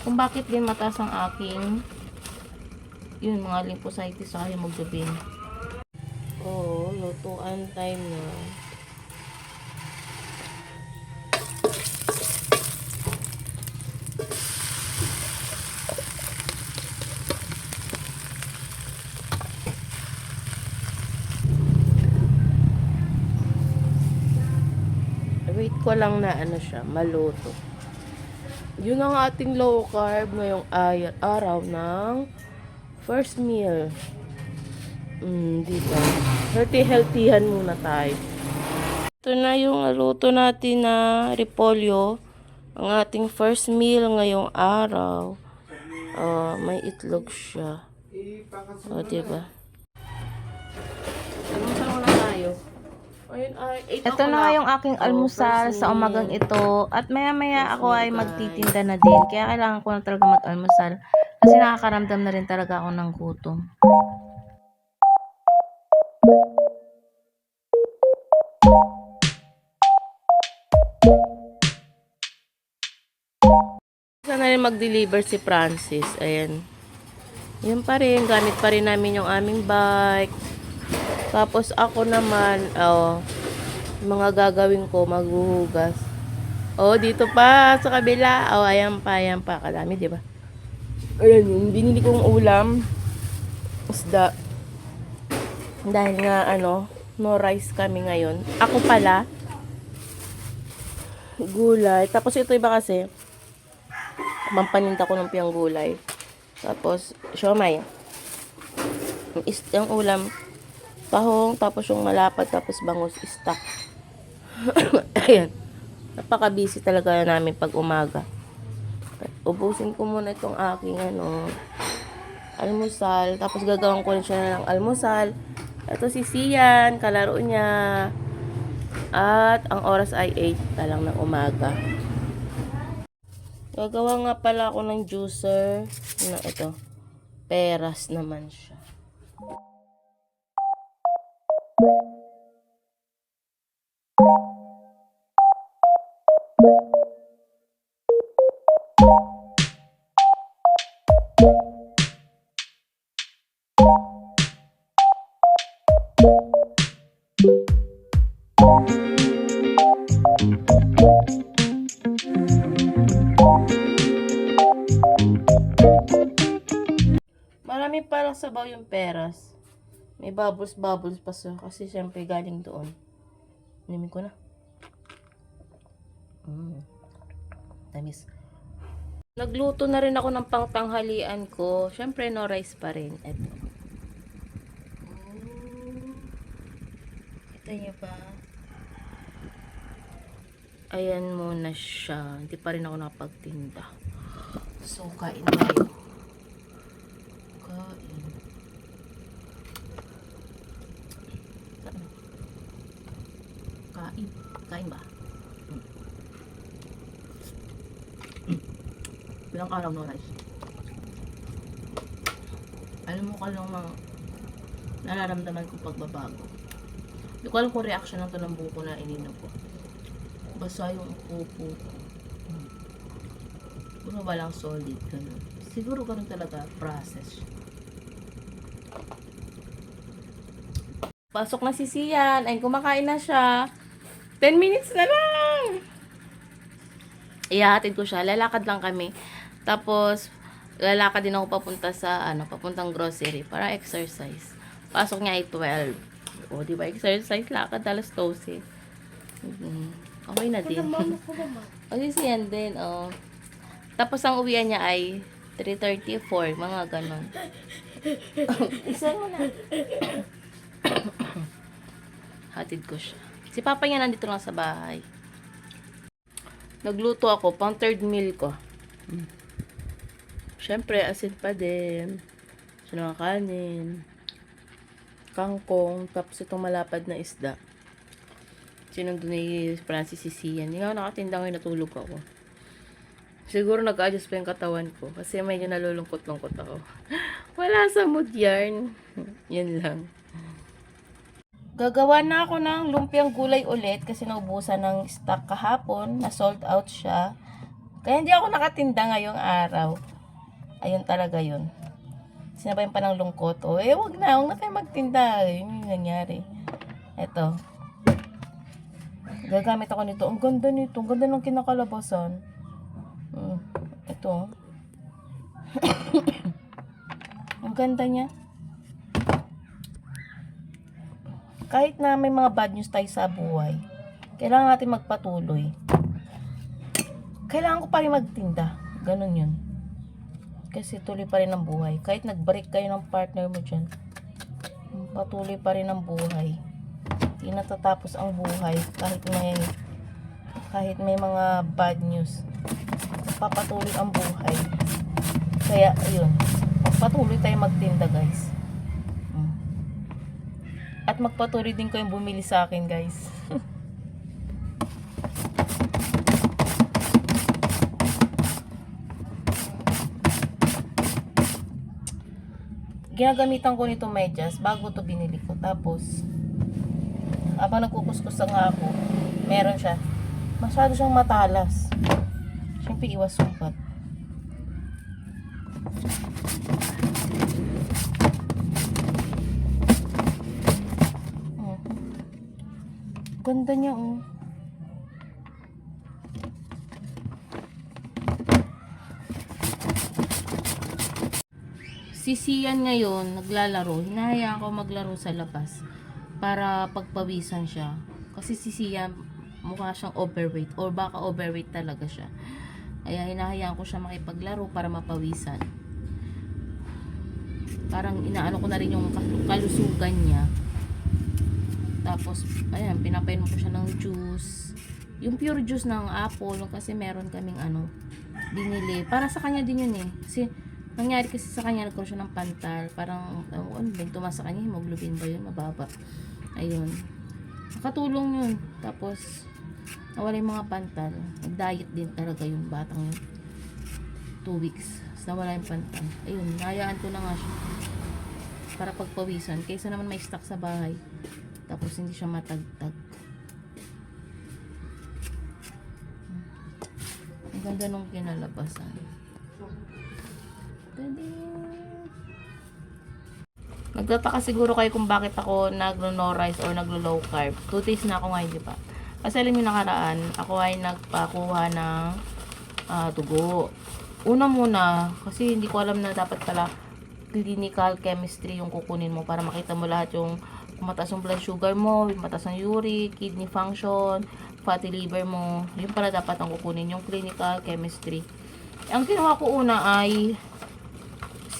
kung bakit din mataas ang aking yun, mga lymphocytes sa hemoglobin. Oo, oh, lutuan time na. Wait ko lang na ano siya, maluto. Yun ang ating low carb ngayong ay- araw ng first meal. Mm, dito. Healthy-healthyhan muna tayo. Ito na yung luto natin na repolyo. Ang ating first meal ngayong araw. Oh, may itlog siya. O, oh, diba? Almusal muna tayo. Ayun, ay, 8 Ito na nga yung aking almusal sa umagang ito. At maya maya ako ay magtitinda na din. Kaya kailangan ko na talaga mag-almusal. Kasi nakakaramdam na rin talaga ako ng gutom. Sana rin mag-deliver si Francis. Ayan. Yan pa rin. Gamit pa rin namin yung aming bike. Tapos ako naman, oh, mga gagawin ko, maghuhugas. Oh, dito pa, sa kabila. Oh, ayan pa, ayan pa. Kadami, di ba? Ayan, yung binili kong ulam. Isda. Dahil nga, ano, no rice kami ngayon. Ako pala, gulay. Tapos ito iba kasi, mampaninta ko ng piyang gulay. Tapos, siomay. Yung ulam, tahong, tapos yung malapad, tapos bangus, stock. Ayan. Napaka-busy talaga namin pag umaga. Ubusin ko muna itong aking, ano, almusal. Tapos gagawin ko siya ng almusal. Ito si Sian, kalaro niya. At ang oras ay 8 na lang ng umaga. Gagawa nga pala ako ng juicer na ito. Peras naman siya. Marami parang sabaw yung peras. May bubbles bubbles pa siya kasi syempre galing doon. Nimin ko na. Mm. Tamis. Nagluto na rin ako ng pangtanghalian ko. Syempre no rice pa rin. Ito. Kita niyo ba? Ayan muna siya. Hindi pa rin ako nakapagtinda. So, kain tayo. Kain. Kain. Kain ba? Hmm. Hmm. Bilang araw no rice. Alam mo ka lang mga nararamdaman kong pagbabago. Hindi ko alam kung reaction ng to ng buko na ininom ko. Basta yung kuko ko. Hmm. Puno walang solid. Ganun. Siguro ganun talaga process. Pasok na si Sian. Ay, kumakain na siya. 10 minutes na lang. Iyahatid ko siya. Lalakad lang kami. Tapos, lalakad din ako papunta sa, ano, papuntang grocery para exercise. Pasok niya ay 12. O, di ba? Exercise, lakad, alas 12. Mhm. Okay na din. o, si Sian din, oh. Tapos, ang uwian niya ay 3.34, mga ganon. Isa mo na. Hatid ko siya. Si Papa niya nandito lang sa bahay. Nagluto ako, pang third meal ko. Mm. Siyempre, asin pa din. Sinunga kanin. Kangkong. Tapos itong malapad na isda. Sinundo ni Francis si Sian. Hindi nga ako nakatinda ngayon, natulog ako. Siguro nag-adjust pa yung katawan ko. Kasi medyo nalulungkot-lungkot ako. Wala sa mood yarn. Yan lang. Gagawa na ako ng lumpiang gulay ulit kasi naubusan ng stock kahapon. Na sold out siya. Kaya hindi ako nakatinda ngayong araw. Ayun talaga yun. Sinabayan pa ng lungkot. O, eh, wag na. Wag na kayo magtinda. Yun yung nangyari. Eto. Gagamit ako nito. Ang ganda nito. Ang ganda ng kinakalabasan. Mm. Ito. Ang ganda niya. Kahit na may mga bad news tayo sa buhay, kailangan natin magpatuloy. Kailangan ko pa rin magtinda. Ganun yun. Kasi tuloy pa rin ang buhay. Kahit nag-break kayo ng partner mo dyan, patuloy pa rin ang buhay. Hindi natatapos ang buhay kahit may kahit may mga bad news. Papatuloy ang buhay. Kaya, ayun. Magpatuloy tayo magtinda, guys. Mm. At magpatuloy din kayong bumili sa akin, guys. Ginagamitan ko nito medyas bago to binili ko. Tapos, habang nagkukuskus na nga ako, meron siya. Masyado siyang matalas. Siyempre, iwas sukat. Oh. Ganda niya, oh. Si Sian ngayon, naglalaro. Hinahayaan ko maglaro sa labas para pagpawisan siya. Kasi si Sian, mukha siyang overweight or baka overweight talaga siya. Kaya hinahayaan ko siya makipaglaro para mapawisan. Parang inaano ko na rin yung kal- kalusugan niya. Tapos, ayan, pinapainom ko siya ng juice. Yung pure juice ng apple, kasi meron kaming ano, binili. Para sa kanya din yun eh. Kasi, nangyari kasi sa kanya, nagkaroon siya ng pantal. Parang, oh, ano ba yung tumas sa kanya? Hemoglobin ba yun? Mababa. Ayun. Nakatulong yun. Tapos, nawala yung mga pantal. Nag-diet din talaga yung batang yun. Two weeks. Tapos nawala yung pantal. Ayun, nayaan ko na nga siya. Para pagpawisan. Kaysa naman may stock sa bahay. Tapos hindi siya matagtag. Ang ganda nung kinalabasan. Nagtataka siguro kayo kung bakit ako nagno-no or naglo-low carb. Two days na ako ngayon, di ba? Kasi alam yung nakaraan, ako ay nagpakuha ng ah, dugo. Una muna, kasi hindi ko alam na dapat pala clinical chemistry yung kukunin mo para makita mo lahat yung mataas yung blood sugar mo, mataas ang uric, kidney function, fatty liver mo. Yun pala dapat ang kukunin, yung clinical chemistry. Ang kinuha ko una ay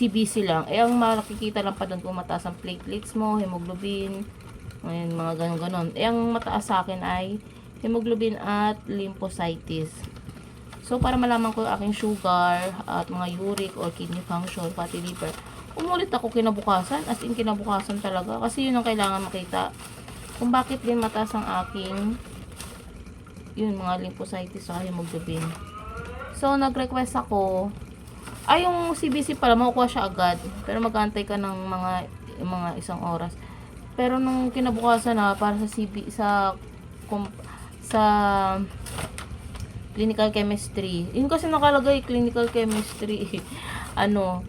CBC lang. Eh, ang makikita lang pa doon kung mataas ang platelets mo, hemoglobin, ngayon, mga ganon-ganon. Eh, ang mataas sa akin ay hemoglobin at lymphocytes. So, para malaman ko yung aking sugar at mga uric or kidney function, fatty liver, umulit ako kinabukasan, as in kinabukasan talaga. Kasi yun ang kailangan makita. Kung bakit din mataas ang aking yun, mga lymphocytes sa hemoglobin. So, nag-request ako ay, yung CBC pala, makukuha siya agad. Pero mag-antay ka ng mga mga isang oras. Pero nung kinabukasan na para sa CB sa kum, sa clinical chemistry. Yun kasi nakalagay clinical chemistry. ano,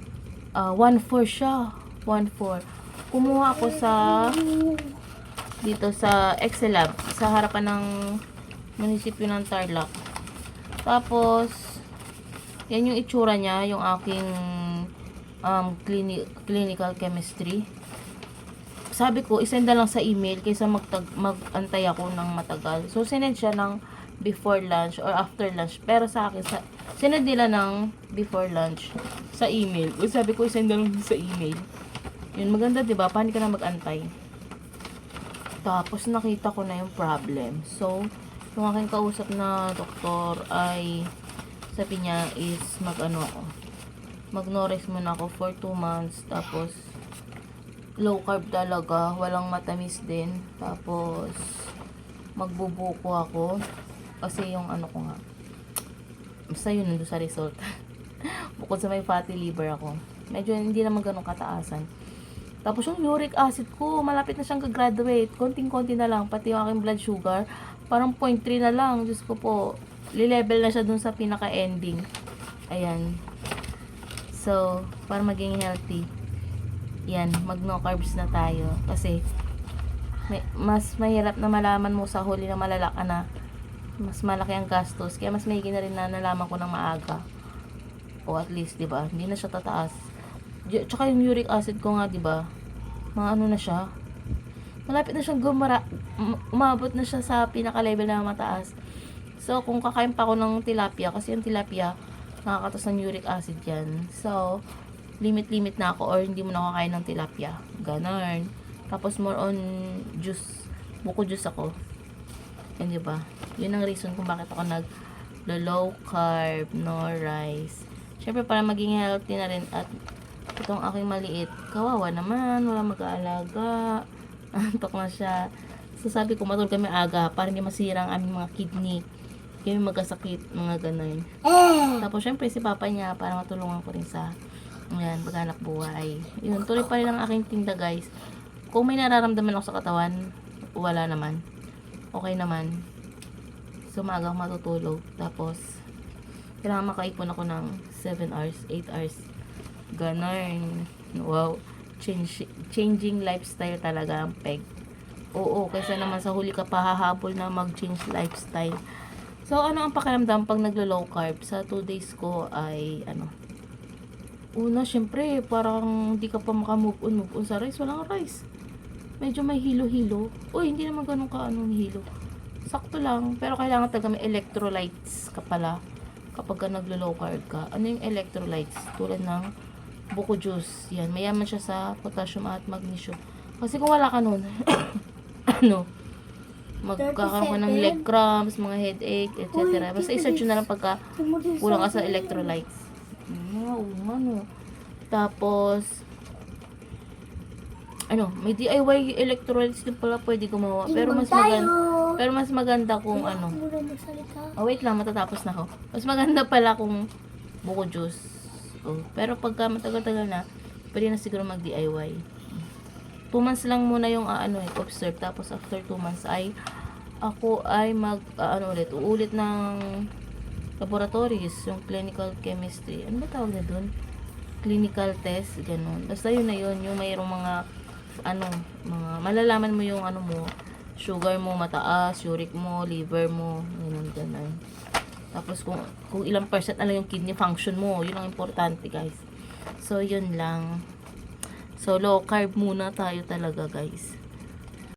ah 1-4 siya. 1-4. Kumuha ako sa dito sa Excel Lab sa harapan ng munisipyo ng Tarlac. Tapos yan yung itsura niya, yung aking um, clini- clinical chemistry. Sabi ko, isend na lang sa email kaysa magtag mag-antay ako ng matagal. So, sinend siya ng before lunch or after lunch. Pero sa akin, sa, sinend nila ng before lunch sa email. O, sabi ko, isend na lang sa email. Yun, maganda, di ba? Paano ka na mag-antay? Tapos, nakita ko na yung problem. So, yung aking kausap na doktor ay sabi niya is mag ano ako mag nourish muna ako for 2 months tapos low carb talaga walang matamis din tapos magbubuko ako kasi yung ano ko nga basta yun nandun sa result bukod sa may fatty liver ako medyo hindi naman ganun kataasan tapos yung uric acid ko, malapit na siyang gagraduate. Konting-konti na lang. Pati yung aking blood sugar, parang 0.3 na lang. Diyos ko po. Lilevel na siya dun sa pinaka-ending. Ayan. So, para maging healthy. Yan, mag no carbs na tayo. Kasi, may, mas mahirap na malaman mo sa huli na malala ka na mas malaki ang gastos. Kaya mas maigi na rin na nalaman ko ng maaga. O at least, di ba? Hindi na siya tataas. Tsaka yung uric acid ko nga, di ba? Mga ano na siya. Malapit na siyang gumara. um- Umabot na siya sa pinaka-level na mataas. So, kung kakain pa ako ng tilapia, kasi yung tilapia, nakakatas ng uric acid yan. So, limit-limit na ako or hindi mo na kakain ng tilapia. Ganon. Tapos more on juice. Buko juice ako. Yan, di ba? Yun ang reason kung bakit ako nag low carb, no rice. Siyempre, para maging healthy na rin at itong aking maliit, kawawa naman, wala mag-aalaga. Antok na siya. So, sabi ko, matulog kami aga para hindi masira ang aming mga kidney. Kami magkasakit, mga ganun. Tapos, syempre, si papa niya, para matulungan ko rin sa, ayan, paghanap buhay. Yun, tuloy pa rin ang aking tinda, guys. Kung may nararamdaman ako sa katawan, wala naman. Okay naman. So, maaga ako matutulog. Tapos, kailangan makaipon ako ng 7 hours, 8 hours. Ganon. Wow. Change, changing lifestyle talaga ang peg. Oo, kaysa naman sa huli ka pahahabol na mag-change lifestyle. So, ano ang pakiramdam pag naglo-low carb? Sa 2 days ko ay, ano, una, syempre, parang hindi ka pa makamove on, move on sa rice. Walang rice. Medyo may hilo-hilo. Uy, hindi naman ganun ka anong hilo. Sakto lang. Pero kailangan talaga may electrolytes ka pala kapag ka naglo-low carb ka. Ano yung electrolytes? Tulad ng buko juice. Yan. Mayaman siya sa potassium at magnesium. Kasi kung wala ka nun, ano, magkakaroon ka ng leg cramps, mga headache, etc. Basta isearch na lang pagka kulang ka sa electrolytes. Oo, nga no. Tapos, ano, may DIY electrolytes din pala pwede gumawa. Pero mas maganda, pero mas maganda kung ano. Oh, wait lang, matatapos na ako. Mas maganda pala kung buko juice. Oh, pero pagka matagal-tagal na, pwede na siguro mag-DIY. 2 months lang muna yung ah, ano eh, observe. Tapos after 2 months ay ako ay mag ah, ano ulit, uulit ng laboratories, yung clinical chemistry. Ano ba tawag na doon? Clinical test, ganun. Basta yun na yun, yung mayroong mga ano, mga malalaman mo yung ano mo, sugar mo mataas, uric mo, liver mo, ganun, ganun. Tapos kung, kung ilang percent na lang yung kidney function mo, yun ang importante guys. So, yun lang. So, low carb muna tayo talaga guys.